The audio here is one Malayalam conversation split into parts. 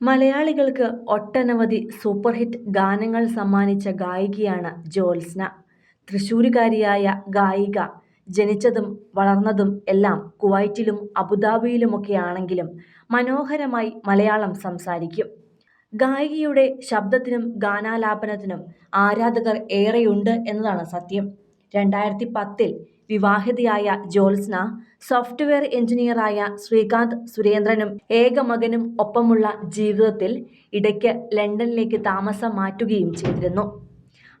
മലയാളികൾക്ക് ഒട്ടനവധി സൂപ്പർ ഹിറ്റ് ഗാനങ്ങൾ സമ്മാനിച്ച ഗായികയാണ് ജോത്സ്ന. തൃശ്ശൂരുകാരിയായ ഗായിക ജനിച്ചതും വളർന്നതും എല്ലാം കുവൈറ്റിലും അബുദാബിയിലുമൊക്കെയാണെങ്കിലും മനോഹരമായി മലയാളം സംസാരിക്കും. ഗായികയുടെ ശബ്ദത്തിനും ഗാനാലാപനത്തിനും ആരാധകർ ഏറെയുണ്ട് എന്നതാണ് സത്യം. രണ്ടായിരത്തി പത്തിൽ വിവാഹിതയായ ജോത്സ്ന സോഫ്റ്റ്വെയർ എഞ്ചിനീയറായ ശ്രീകാന്ത് സുരേന്ദ്രനും ഏക മകനും ഒപ്പമുള്ള ജീവിതത്തിൽ ഇടയ്ക്ക് ലണ്ടനിലേക്ക് താമസം മാറ്റുകയും ചെയ്തിരുന്നു.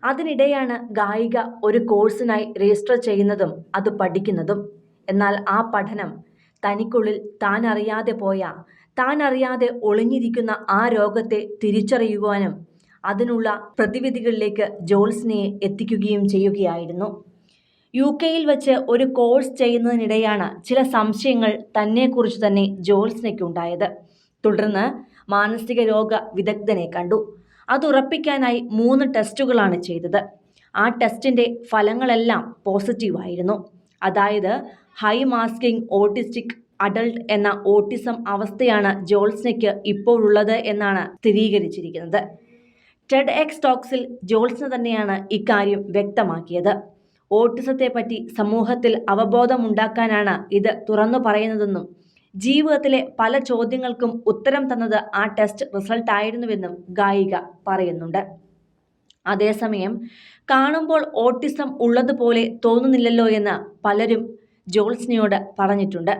അതിനിടെയാണ് ഗായിക ഒരു കോഴ്സിനായി രജിസ്റ്റർ ചെയ്യുന്നതും അത് പഠിക്കുന്നതും. എന്നാൽ ആ പഠനം തനിക്കുള്ളിൽ താൻ അറിയാതെ പോയ താൻ അറിയാതെ ഒളിഞ്ഞിരിക്കുന്ന ആ രോഗത്തെ തിരിച്ചറിയുവാനും അതിനുള്ള പ്രതിവിധികളിലേക്ക് ജോത്സ്നയെ എത്തിക്കുകയും ചെയ്യുകയായിരുന്നു. യു കെയിൽ വെച്ച് ഒരു കോഴ്സ് ചെയ്യുന്നതിനിടെയാണ് ചില സംശയങ്ങൾ തന്നെക്കുറിച്ച് തന്നെ ജോത്സ്നയ്ക്കുണ്ടായത്. തുടർന്ന് മാനസിക രോഗ വിദഗ്ധനെ കണ്ടു. അത് ഉറപ്പിക്കാനായി മൂന്ന് ടെസ്റ്റുകളാണ് ചെയ്തത്. ആ ടെസ്റ്റിന്റെ ഫലങ്ങളെല്ലാം പോസിറ്റീവായിരുന്നു. അതായത് ഹൈ മാസ്കിംഗ് ഓട്ടിസ്റ്റിക് അഡൾട്ട് എന്ന ഓട്ടിസം അവസ്ഥയാണ് ജോൾസ്നയ്ക്ക് ഇപ്പോഴുള്ളത് എന്നാണ് സ്ഥിരീകരിച്ചിരിക്കുന്നത്. ടെഡ് എക്സ് ടോക്സിൽ ജോൾസ്ന തന്നെയാണ് ഇക്കാര്യം വ്യക്തമാക്കിയത്. ഓട്ടിസത്തെപ്പറ്റി സമൂഹത്തിൽ അവബോധമുണ്ടാക്കാനാണ് ഇത് തുറന്നു പറയുന്നതെന്നും ജീവിതത്തിലെ പല ചോദ്യങ്ങൾക്കും ഉത്തരം തന്നത് ആ ടെസ്റ്റ് റിസൾട്ട് ആയിരുന്നുവെന്നും ഗായിക പറയുന്നുണ്ട്. അതേസമയം കാണുമ്പോൾ ഓട്ടിസം ഉള്ളതുപോലെ തോന്നുന്നില്ലല്ലോ എന്ന് പലരും ജോൾസ്നിയോട് പറഞ്ഞിട്ടുണ്ട്.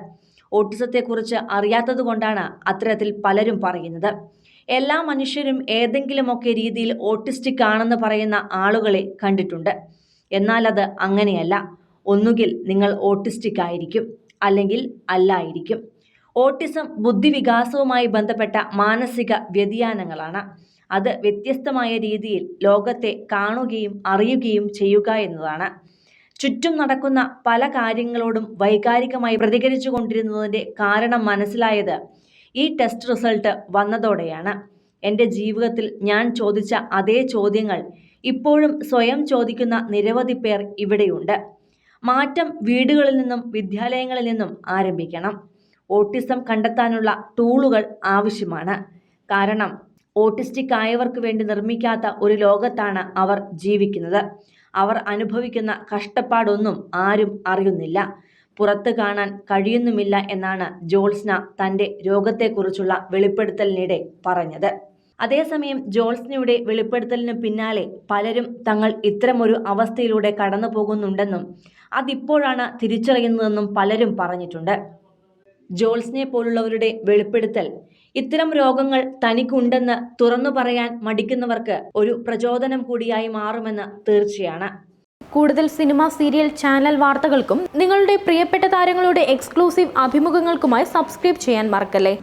ഓട്ടിസത്തെക്കുറിച്ച് അറിയാത്തത് കൊണ്ടാണ് അത്തരത്തിൽ പലരും പറയുന്നത്. എല്ലാ മനുഷ്യരും ഏതെങ്കിലുമൊക്കെ രീതിയിൽ ഓട്ടിസ്റ്റിക് ആണെന്ന് പറയുന്ന ആളുകളെ കണ്ടിട്ടുണ്ട്. എന്നാൽ അത് അങ്ങനെയല്ല. ഒന്നുകിൽ നിങ്ങൾ ഓട്ടിസ്റ്റിക് ആയിരിക്കും അല്ലെങ്കിൽ അല്ലായിരിക്കും. ഓട്ടിസം ബുദ്ധിവികാസവുമായി ബന്ധപ്പെട്ട മാനസിക വ്യതിയാനങ്ങളാണ്. അത് വ്യത്യസ്തമായ രീതിയിൽ ലോകത്തെ കാണുകയും അറിയുകയും ചെയ്യുക എന്നതാണ്. ചുറ്റും നടക്കുന്ന പല കാര്യങ്ങളോടും വൈകാരികമായി പ്രതികരിച്ചു കൊണ്ടിരുന്നതിന്റെ കാരണം മനസ്സിലായത് ഈ ടെസ്റ്റ് റിസൾട്ട് വന്നതോടെയാണ്. എന്റെ ജീവിതത്തിൽ ഞാൻ ചോദിച്ച അതേ ചോദ്യങ്ങൾ ഇപ്പോഴും സ്വയം ചോദിക്കുന്ന നിരവധി പേർ ഇവിടെയുണ്ട്. മാറ്റം വീടുകളിൽ നിന്നും വിദ്യാലയങ്ങളിൽ നിന്നും ആരംഭിക്കണം. ഓട്ടിസം കണ്ടെത്താനുള്ള ടൂളുകൾ ആവശ്യമാണ്. കാരണം ഓട്ടിസ്റ്റിക് ആയവർക്ക് വേണ്ടി നിർമ്മിക്കാത്ത ഒരു ലോകത്താണ് അവർ ജീവിക്കുന്നത്. അവർ അനുഭവിക്കുന്ന കഷ്ടപ്പാടൊന്നും ആരും അറിയുന്നില്ല. പുറത്ത് കാണാൻ കഴിയുന്നുമില്ല എന്നാണ് ജോൾസ്ന തന്റെ രോഗത്തെക്കുറിച്ചുള്ള വെളിപ്പെടുത്തലിനിടെ പറഞ്ഞത്. അതേസമയം ജോൾസ്നയുടെ വെളിപ്പെടുത്തലിന് പിന്നാലെ പലരും തങ്ങൾ ഇത്തരമൊരു അവസ്ഥയിലൂടെ കടന്നു പോകുന്നുണ്ടെന്നും അതിപ്പോഴാണ് തിരിച്ചറിയുന്നതെന്നും പലരും പറഞ്ഞിട്ടുണ്ട്. ജോൾസ്നെ പോലുള്ളവരുടെ വെളിപ്പെടുത്തൽ ഇത്തരം രോഗങ്ങൾ തനിക്കുണ്ടെന്ന് തുറന്നു പറയാൻ മടിക്കുന്നവർക്ക് ഒരു പ്രചോദനം കൂടിയായി മാറുമെന്ന് തീർച്ചയാണ്. കൂടുതൽ സിനിമ സീരിയൽ ചാനൽ വാർത്തകൾക്കും നിങ്ങളുടെ പ്രിയപ്പെട്ട താരങ്ങളുടെ എക്സ്ക്ലൂസീവ് അഭിമുഖങ്ങൾക്കുമായി സബ്സ്ക്രൈബ് ചെയ്യാൻ മറക്കല്ലേ?